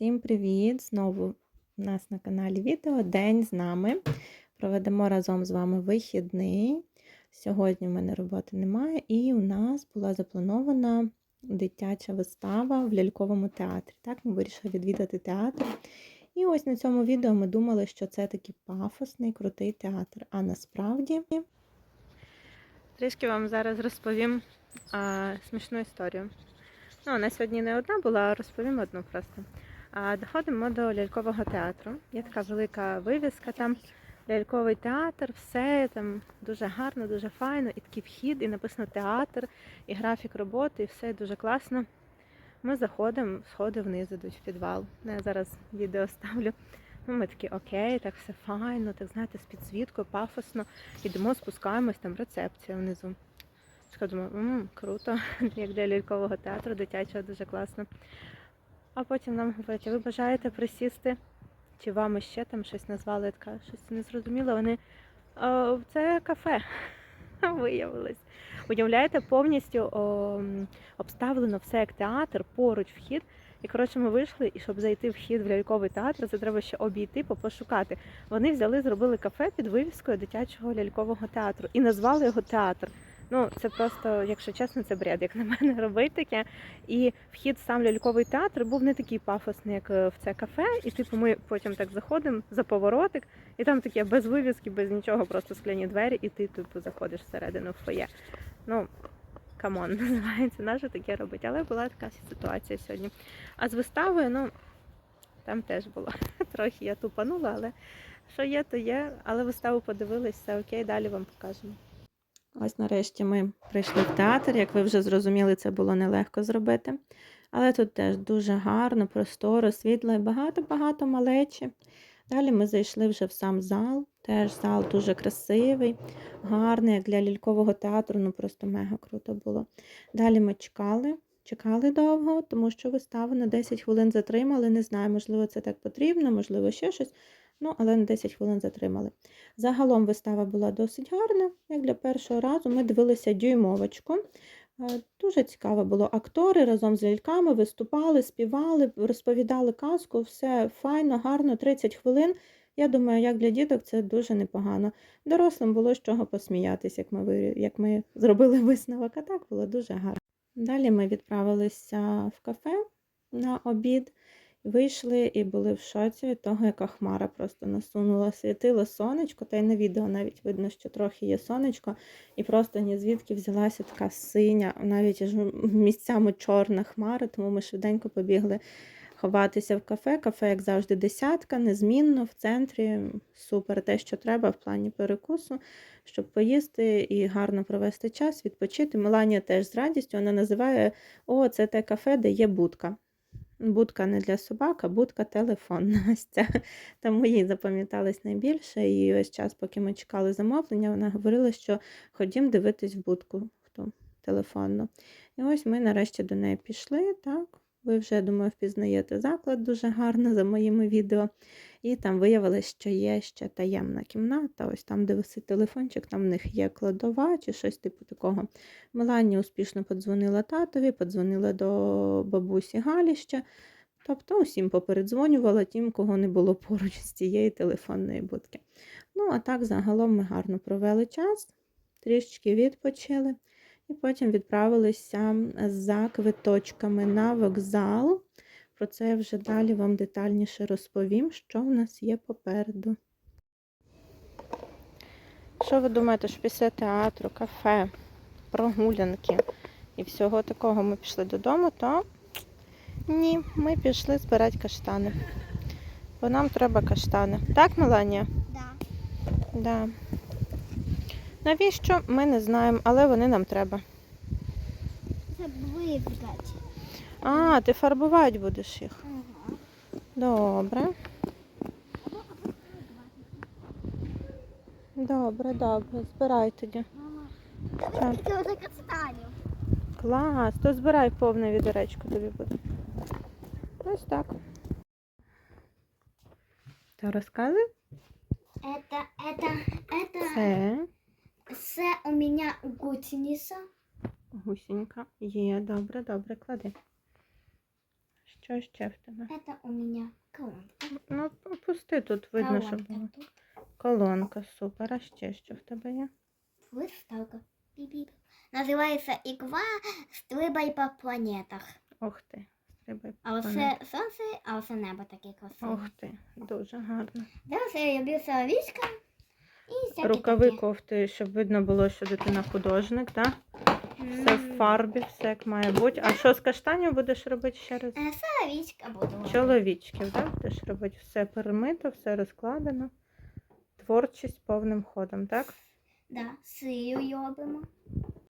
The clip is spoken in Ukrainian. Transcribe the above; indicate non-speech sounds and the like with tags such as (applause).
Всім привіт! Знову у нас на каналі відео День з нами. Проведемо разом з вами вихідний. Сьогодні в мене роботи немає, і у нас була запланована дитяча вистава в ляльковому театрі. Так, ми вирішили відвідати театр. І ось на цьому відео ми думали, що це такий пафосний, крутий театр. А насправді трішки вам зараз розповім а, смішну історію. Ну, вона сьогодні не одна була, а розповім одну просто. Доходимо до лялькового театру. Є така велика вивіска там. Ляльковий театр, все там дуже гарно, дуже файно, і такий вхід, і написано театр, і графік роботи, і все дуже класно. Ми заходимо, сходи вниз ідуть в підвал. Ну, Я зараз відео ставлю. Ну, ми такі окей, так все файно, так знаєте, з підсвіткою, пафосно. Ідемо, спускаємось, там рецепція внизу. Думаю, «М, круто, (laughs) як для лялькового театру, дитячого дуже класно. А потім нам говорять, ви бажаєте присісти? Чи вам ще там щось назвали? Я така, щось не зрозуміло. Вони «А, це кафе (laughs) виявилось. Уявляєте, повністю о, обставлено все як театр, поруч вхід. І коротше, ми вийшли, і щоб зайти вхід в ляльковий театр, це треба ще обійти, попошукати. Вони взяли, зробили кафе під вивіскою дитячого лялькового театру і назвали його театр. Ну, це просто, якщо чесно, це бред, як на мене робить таке. І вхід сам ляльковий театр був не такий пафосний, як е, в це кафе. І типу ми потім так заходимо за поворотик, і там таке без вивіски, без нічого, просто скляні двері, і ти типу заходиш всередину в фоє. Ну, камон, (laughs) називається, наше таке робить. Але була така ситуація сьогодні. А з виставою, ну там теж було. (laughs) Трохи я тупанула, але що є, то є. Але виставу подивились, все окей, далі вам покажемо. Ось нарешті ми прийшли в театр. Як ви вже зрозуміли, це було нелегко зробити. Але тут теж дуже гарно, просторо, світло і багато-багато малечі. Далі ми зайшли вже в сам зал. Теж зал дуже красивий, гарний, як для лялькового театру, ну просто мега круто було. Далі ми чекали, чекали довго, тому що виставу на 10 хвилин затримали. Не знаю, можливо, це так потрібно, можливо, ще щось. Ну, але на 10 хвилин затримали. Загалом вистава була досить гарна. Як для першого разу ми дивилися дюймовочку. Е, Дуже цікаво було. Актори разом з ляльками виступали, співали, розповідали казку, все файно, гарно, 30 хвилин. Я думаю, як для діток це дуже непогано. Дорослим було з чого посміятися, як ми, як ми зробили висновок, а так було дуже гарно. Далі ми відправилися в кафе на обід. Вийшли і були в шоці від того, яка хмара просто насунула. Світило сонечко, та й на відео навіть видно, що трохи є сонечко, і просто ні звідки взялася така синя, навіть аж місцями чорна хмара, тому ми швиденько побігли ховатися в кафе. Кафе, як завжди, десятка, незмінно в центрі. Супер, те, що треба в плані перекусу, щоб поїсти і гарно провести час, відпочити. Меланія теж з радістю вона називає: О, це те кафе, де є будка. Будка не для собак, а будка телефонна. (laughs) Ось ця. Тому їй запам'яталось найбільше. І ось час, поки ми чекали замовлення, вона говорила, що ходім дивитись в будку хто ту телефонну. І ось ми нарешті до неї пішли. Так, ви вже, я думаю, впізнаєте заклад дуже гарно за моїми відео. І там виявилось, що є ще таємна кімната. Ось там, де висить телефончик, там в них є кладова чи щось типу такого. Мелані успішно подзвонила татові, подзвонила до бабусі Галі ще. Тобто усім попередзвонювала тим, кого не було поруч з цієї телефонної будки. Ну, а так, загалом ми гарно провели час, трішечки відпочили, і потім відправилися за квиточками на вокзал. Про це я вже далі вам детальніше розповім, що в нас є попереду. Що ви думаєте, що після театру, кафе, прогулянки і всього такого ми пішли додому, то ні, ми пішли збирати каштани. Бо нам треба каштани. Так, Меланія? Да. Да. Навіщо? Ми не знаємо, але вони нам треба. Це вибрати. А, ти фарбувати будеш їх. Ага. Добре. Добре, добре. Збирай тоді. Мама. Так. Це отаке станю. Клас, то збирай повне відеречко тобі буде. Ось так. Та розказуй. Это, это, это, Це це у мене гусеница. гусінька. Є, добре, добре, клади. Що ще в тебе? Это у меня колонка. Ну, опусти тут, видно, що Колонка було. тут. Колонка, супер. А ще що в тебе є? Виставка. Бі-бі. Називається Іква Стрибай по планетах. Ох ти. Стрибай. А оце сонце, а оце небо таке красиве. Ох ти, дуже гарно. Зараз я люблю совічка і всяке Рукави кофти, щоб видно було, що дитина художник, так? Все в фарбі, все як має бути. А що з каштанів будеш робити ще раз? Соловічка Совічка буду. Чоловічків, так? Будеш робити все перемито, все розкладено. Творчість повним ходом, так? Да, сию робимо.